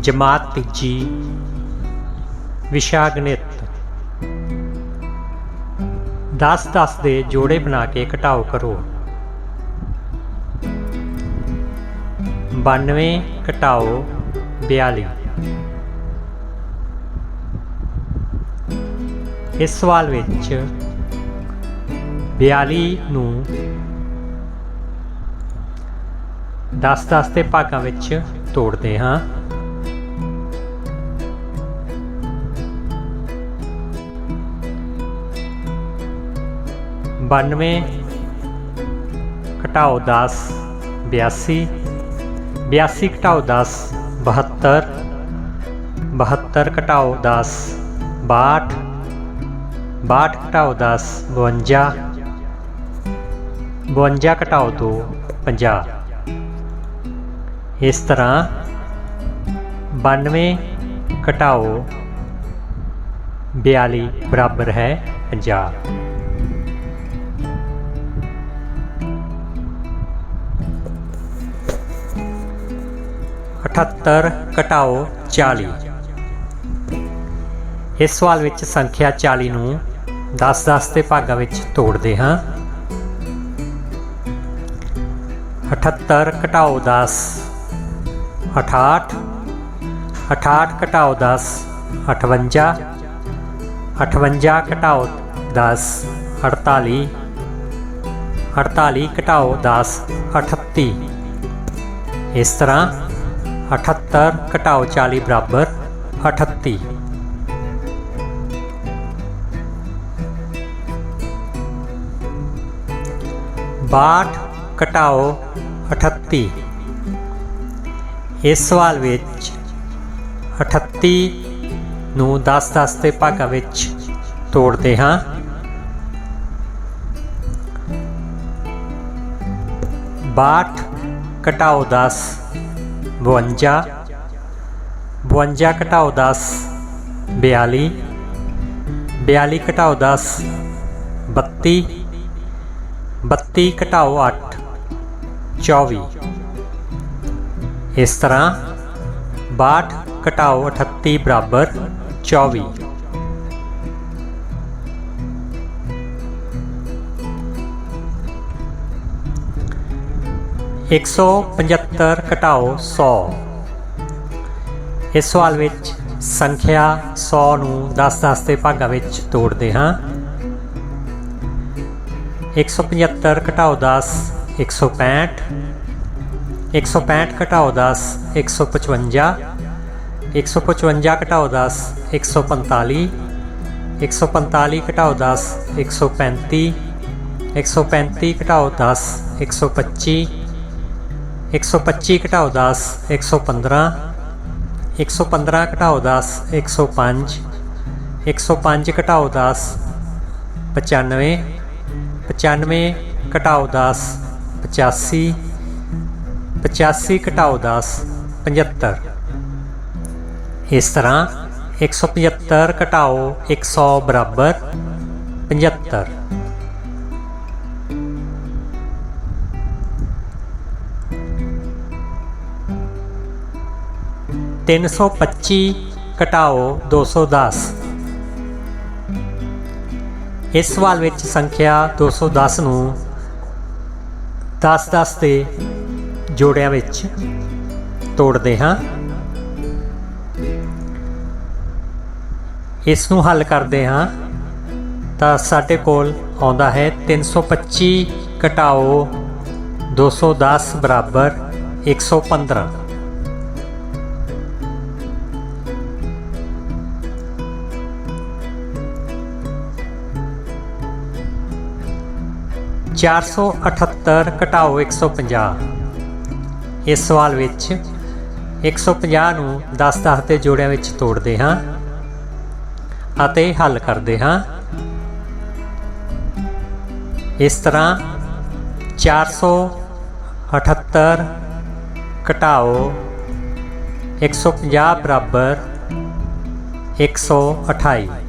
ਜਮਾਤ ਤੀਜੀ ਵਿਸ਼ਾ ਗਣਿਤ 10 10 ਦੇ ਜੋੜੇ ਬਣਾ ਕੇ ਘਟਾਓ ਕਰੋ। 92 ਘਟਾਓ 42 ਇਸ ਸਵਾਲ ਵਿੱਚ 42 ਨੂੰ 10 10 ਦੇ ਭਾਗਾਂ ਵਿੱਚ ਤੋੜਦੇ ਹਾਂ। ਬਾਨਵੇਂ ਘਟਾਓ 10 82 82 ਘਟਾਓ 10 72 72 ਘਟਾਓ 10 62 62 ਘਟਾਓ 10 52 52 ਘਟਾਓ 2 50 ਇਸ ਤਰ੍ਹਾਂ 92 ਘਟਾਓ 42 ਬਰਾਬਰ ਹੈ 50 78 ਘਟਾਓ 40 ਇਸ ਸਵਾਲ ਵਿੱਚ ਸੰਖਿਆ 40 ਨੂੰ 10-10 ਦੇ ਭਾਗਾਂ ਵਿੱਚ ਤੋੜਦੇ ਹਾਂ। 78 ਘਟਾਓ 10 68 68 ਘਟਾਓ 10 58 58 ਘਟਾਓ 10 48 48 ਘਟਾਓ 10 38 ਇਸ ਤਰ੍ਹਾਂ 78 ਘਟਾਓ 40 ਬਰਾਬਰ 38 ਬਾਹਠ, ਘਟਾਓ 38 ਇਸ ਸਵਾਲ ਵਿੱਚ 38 ਨੂੰ 10-10 ਦੇ ਭਾਗਾਂ ਵਿੱਚ ਤੋੜਦੇ ਹਾਂ। ਬਾਹਠ, ਘਟਾਓ 10 52 52 ਘਟਾਓ 10 42 42 ਘਟਾਓ 10 32 32 ਘਟਾਓ 8 24 ਇਸ ਤਰ੍ਹਾਂ 62 ਘਟਾਓ 38 ਬਰਾਬਰ 24 175 ਘਟਾਓ 100 ਇਸ ਸਵਾਲ ਵਿੱਚ ਸੰਖਿਆ 100 ਨੂੰ 10-10 ਦੇ ਭਾਗਾਂ ਵਿੱਚ ਤੋੜਦੇ ਹਾਂ 175 ਘਟਾਓ 10 165 165 ਘਟਾਓ 10 155 155 ਘਟਾਓ 10 145 145 ਘਟਾਓ 10 135 135 ਘਟਾਓ 10 125 125 ਘਟਾਓ 10 115 115 ਘਟਾਓ 10 105 105 ਘਟਾਓ 10 95 95 ਘਟਾਓ 10 85 85 ਘਟਾਓ 10 75 ਇਸ ਤਰ੍ਹਾਂ 175 ਘਟਾਓ 100 ਬਰਾਬਰ 75 325 ਘਟਾਓ 210 ਇਸ ਸਵਾਲ ਵਿੱਚ ਸੰਖਿਆ 210 ਨੂੰ 10-10 ਦੇ ਜੋੜਿਆਂ ਵਿੱਚ ਤੋੜਦੇ ਹਾਂ। ਇਸ ਨੂੰ ਹੱਲ ਕਰਦੇ ਹਾਂ ਤਾਂ ਸਾਡੇ ਕੋਲ ਆਉਂਦਾ ਹੈ 325 ਘਟਾਓ 210 ਬਰਾਬਰ 115 478 ਘਟਾਓ 150 ਇਸ ਸਵਾਲ ਵਿੱਚ 150 ਨੂੰ 10-10 ਦੇ ਜੋੜਿਆਂ ਵਿੱਚ ਤੋੜਦੇ ਹਾਂ ਅਤੇ ਹੱਲ ਕਰਦੇ ਹਾਂ। ਇਸ ਤਰ੍ਹਾਂ 478 ਘਟਾਓ 150 ਬਰਾਬਰ 128